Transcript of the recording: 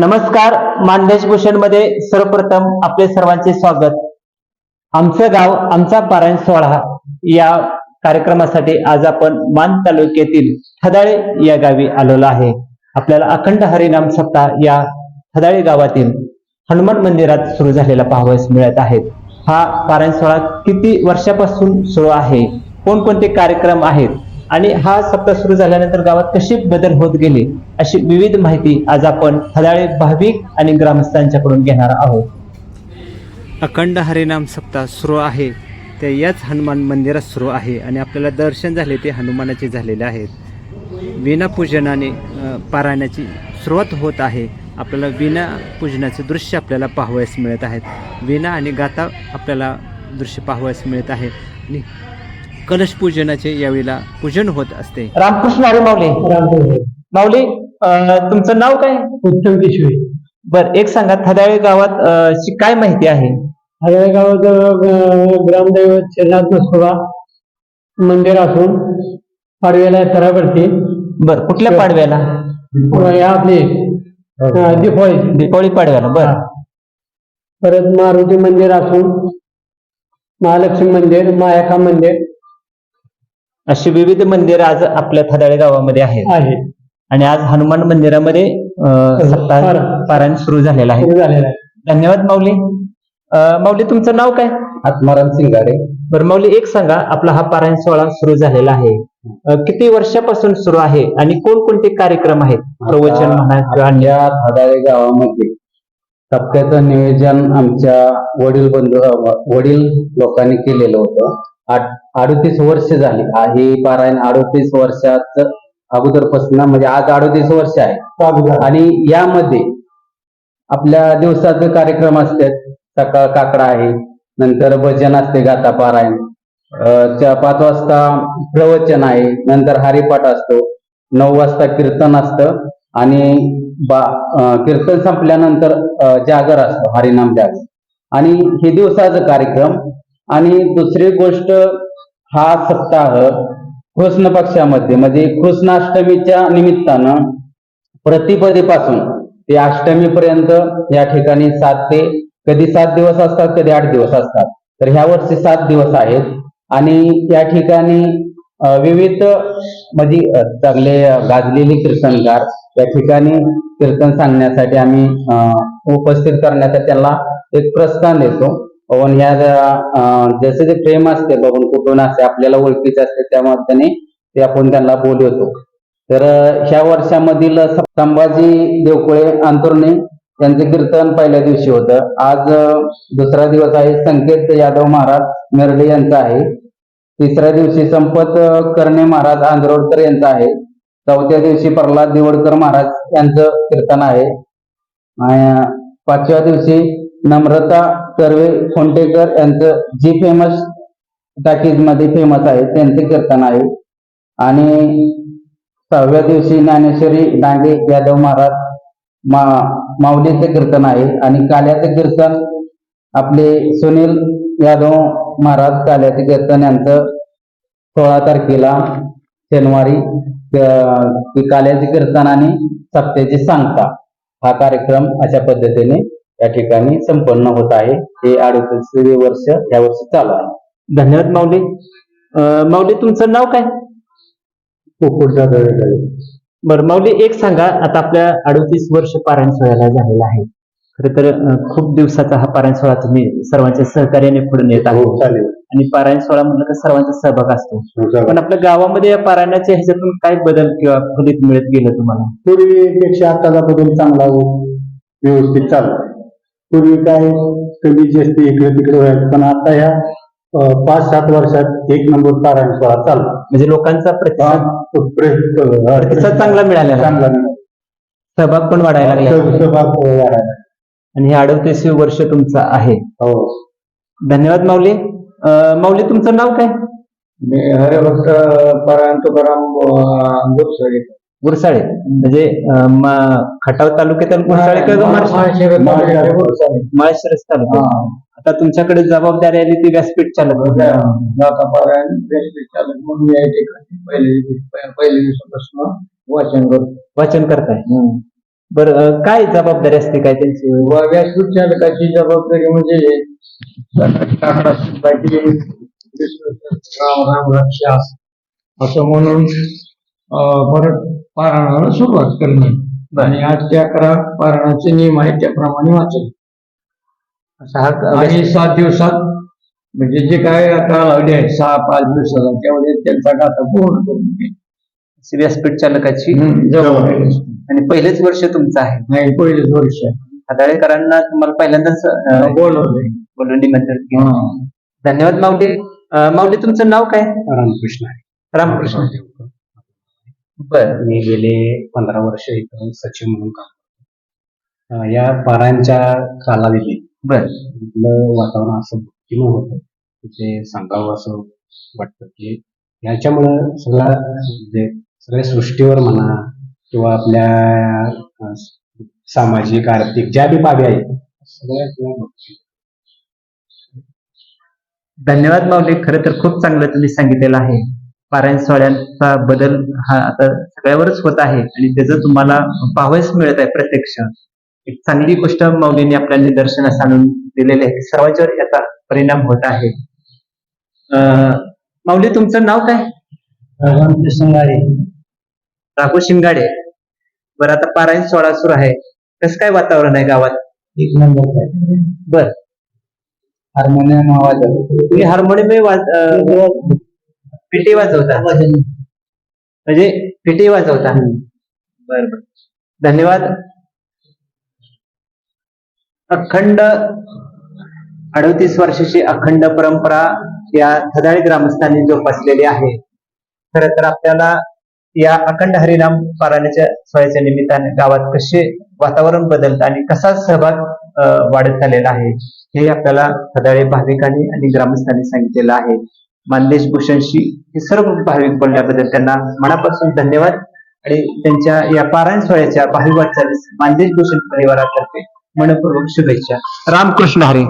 नमस्कार मानदेश भूषणमध्ये सर्वप्रथम आपले सर्वांचे स्वागत. आमचं गाव आमचा पारायण सोहळा या कार्यक्रमासाठी आज आपण मान तालुक्यातील थदाळे या गावी आलेलो आहे. आपल्याला अखंड हरिनाम सप्ताह या थदाळे गावातील हनुमान मंदिरात सुरू झालेला पाहावयास मिळत आहेत हा पारायण सोहळा किती वर्षापासून सुरू आहे? कोणकोणते कार्यक्रम आहेत? आणि हा सप्ताह सुरू झाल्यानंतर गावात कसे बदल होत गेले अशी विविध माहिती आज आपण हदाळे भाविक आणि ग्रामस्थांच्याकडून घेणार आहोत. अखंड हरिनाम सप्ताह सुरू आहे. ते याच हनुमान मंदिरात सुरू आहे आणि आपल्याला दर्शन झाले ते हनुमानाचे झालेले आहेत. विनापूजनाने पारायणाची सुरुवात होत आहे. आपल्याला विना पूजनाचे दृश्य आपल्याला पाहावयास मिळत आहेत. विना आणि गाता आपल्याला दृश्य पाहावयास मिळत आहे. आणि कलश पूजनाचे यावेळेला पूजन होत असते. रामकृष्ण हरी माऊली माऊली. अं, तुमचं नाव काय? उत्तम पिशवी बर एक सांगा थदाळे गावात अं, काय माहिती आहे? हळव्या गावात अं, ग्रामदैवत श्रीनाथ नसोबा मंदिर असून पाडव्याला सरावरती. बर कुठल्या पाडव्याला? या आपली अं, दिपोळी. दीपावली पाडव्याला बर. परत मारुती मंदिर असून महालक्ष्मी मंदिर मायाका मंदिर. अशी विविध मंदिर आज आपल्या थदाळे गावामध्ये आहेत. आहे आणि आज हनुमान मंदिरामध्ये अं, सप्ताह पारा- पारायण सुरू झालेलं आहे. सुरू झालेला आहे. धन्यवाद माऊली. अं, माऊली तुमचं नाव काय? आत्माराम सिंगाडे. बरं माऊली एक सांगा आपला हा पारायण सोहळा सुरू झालेला आहे. अं, किती वर्षापासून सुरू आहे आणि कोणकोणते कार्यक्रम आहेत? प्रवचन म्हणा किंवा अन्य. या धादाळे गावामध्ये सप्त्याचं नियोजन आमच्या वडील बंधू वडील लोकांनी केलेलं होतं. अडतीस वर्ष झाली. हा पारायण अडतीस वर्षात अगोदरपासून म्हणजे आज अडतीस वर्ष आहे. आणि यामध्ये आपल्या दिवसाचे कार्यक्रम असतात. सकाळ काकडा आहे नंतर भजन असते गाता पारायण. पाच वाजता प्रवचन आहे नंतर हरिपाठ असतो. नऊ वाजता कीर्तन असतं आणि बा कीर्तन संपल्यानंतर जागर असतो हरिनाम जागर. आणि हे दिवसाचा कार्यक्रम आणि दुसरी गोष्ट हा सप्ताह कृष्ण पक्षामध्ये म्हणजे कृष्णाष्टमीच्या निमित्तानं प्रतिपदेपासून ते अष्टमीपर्यंत या ठिकाणी सात ते कधी सात दिवस असतात कधी आठ दिवस असतात. तर ह्या वर्षी सात दिवस आहेत. आणि या ठिकाणी विविध म्हणजे चांगले गाजलेले कीर्तनकार या ठिकाणी कीर्तन सांगण्यासाठी आम्ही उपस्थित करण्याचा त्यांना एक प्रस्थान देतो. पवन ह्या जसे जे प्रेम असते बघून कुठून असते आपल्याला ओळखीचे असते त्या त्यामध्ये ते आपण त्यांना बोलवतो. तर ह्या वर्षामधील संभाजी देवकुळे अंतुर्णे यांचे कीर्तन पहिल्या दिवशी होतं. आज दुसरा दिवस आहे संकेत यादव महाराज मेरडे यांचा आहे. तिसऱ्या दिवशी संपत कर्णे महाराज आंधरोडकर यांचा आहे. चौथ्या दिवशी प्रल्हाद दिवडकर महाराज यांचं कीर्तन आहे. पाचव्या दिवशी नम्रता कर्वे खोंटेकर यांचं जी फेमस टाकीजमध्ये फेमस आहे त्यांचे कीर्तन आहे. आणि सहाव्या दिवशी ज्ञानेश्वरी डांगे यादव महाराज मा माऊलीचे कीर्तन आहे. आणि काल्याचे कीर्तन आपले सुनील यादव महाराज काल्याचे कीर्तन यांचं सोळा तारखेला शनिवारी काल्याचे कीर्तन आणि सप्त्याची सांगता. हा कार्यक्रम अशा पद्धतीने या ठिकाणी संपन्न होत आहे. हे अडतीसवे वर्ष या वर्षी चालू आहे. धन्यवाद माऊली. माऊली तुमचं नाव काय? बरं माऊली एक सांगा आता आपल्या अडतीस वर्ष पारायण सोहळ्याला झालेला आहे. खरं तर खूप दिवसाचा हा पारायण सोहळा तुम्ही सर्वांच्या सहकार्याने पुढे नेत हो, आहोत. आणि पारायण सोहळा म्हणलं का सर्वांचा सहभाग असतो. पण आपल्या गावामध्ये या पारायणाच्या ह्याच्यातून काय बदल किंवा फलित मिळत गेलं तुम्हाला? पूर्वीपेक्षा आताचा बदल चांगला हो व्यवस्थित चालू. पूर्वी काय कमी जास्त इकडे तिकडे व्हायचं पण आता ह्या पाच सात वर्षात एक नंबर पारायण सोहळा चालू. म्हणजे लोकांचा प्रतिसाद प्रतिसाद चांगला मिळालेला आहे. चांगला मिळाला. सहभाग पण वाढायला लागला. सह- सहभाग वाढायला. आणि हे अडतीसवे वर्ष तुमचं आहे. हो. धन्यवाद माऊली. माऊली तुमचं नाव काय? मी हरिभक्त पारायण तुकाराम गुरसळे. म्हणजे खटाव तालुक्यातील गुरसाळे किंवा माळशिरस तालुका आता तुमच्याकडे जबाबदारी आली ती व्यासपीठ चालक पारायण चालक म्हणून या ठिकाणी पहिले पहिले दिवसापासून वाचन करतो. वाचन करताय. बरं काय जबाबदारी असते काय त्यांची? व्यासपीठ चालकाची जबाबदारी म्हणजे टाकडा पाहिजे राम राम रक्षा असं म्हणून परत पारायणाला सुरुवात करणे आणि आठ ते अकरा पारायणाचे नियम आहेत त्याप्रमाणे हा आणि सात दिवसात म्हणजे जे काय कालावधी आहे सहा पाच दिवसाचा त्यामध्ये त्यांचा गाथा पूर्ण करून घे. व्यासपीठ चालकाची जबाबदारी. आणि पहिलेच वर्ष तुमचं आहे. नाही पहिलेच वर्ष आहे. खदाळेकरांना तुम्हाला पहिल्यांदाच बोलवले बोलून निमंत्रण केलं. हा. धन्यवाद माऊली. माऊली तुमचं नाव काय? रामकृष्ण. आहे रामकृष्ण. बर मी गेले पंधरा वर्ष इथं सचिव म्हणून काम करतो. अं, या पारांच्या कालावधीत बर. इथलं वातावरण असं भक्तिमय होतं. की ते सांगावं असं वाटतं की याच्यामुळं सगळा म्हणजे सगळ्या सृष्टीवर म्हणा किंवा आपल्या अं, सामाजिक आर्थिक ज्या बी बाबी आहेत सगळ्या सगळ्या भक्ती. धन्यवाद माऊली. खरं तर खूप चांगलं तुम्ही सांगितलेलं आहे. पारायण सोहळ्यांचा बदल हा आता सगळ्यावरच होत आहे आणि त्याचं तुम्हाला पाहावयास मिळत आहे प्रत्यक्ष. एक चांगली गोष्ट माऊलीने आपल्या निदर्शनास आणून दिलेली आहे सर्वांच्यावर याचा परिणाम होत आहे. माऊली तुमचं नाव काय? आहे राघव शिंगाडे. बरं आता पारायण सोहळा सुरू आहे. कसं काय वातावरण आहे गावात? एक नंबर बर. हार्मोनियम आवाज तुम्ही हार्मोनियम पेटी वाजवता. म्हणजे पेटी वाजवता. बर बर. धन्यवाद. अखंड अडतीस वर्षाची अखंड परंपरा या थदाळी ग्रामस्थांनी जोपासलेली आहे. खर तर आपल्याला या अखंड हरिनाम पारायणाच्या सोहळ्याच्या निमित्ताने गावात कसे वातावरण बदलतं आणि कसा सहभाग वाढत चाललेला आहे हे आपल्याला थदाळे भाविकांनी आणि ग्रामस्थांनी सांगितलेलं आहे. मानदेश भूषणशी हे सर्व भाविक बोलल्याबद्दल त्यांना मनापासून धन्यवाद. आणि त्यांच्या या पारायण सोहळ्याच्या भावी वाटचालीस मानदेश भूषण परिवारातर्फे मनपूर्वक शुभेच्छा. रामकृष्ण हरी.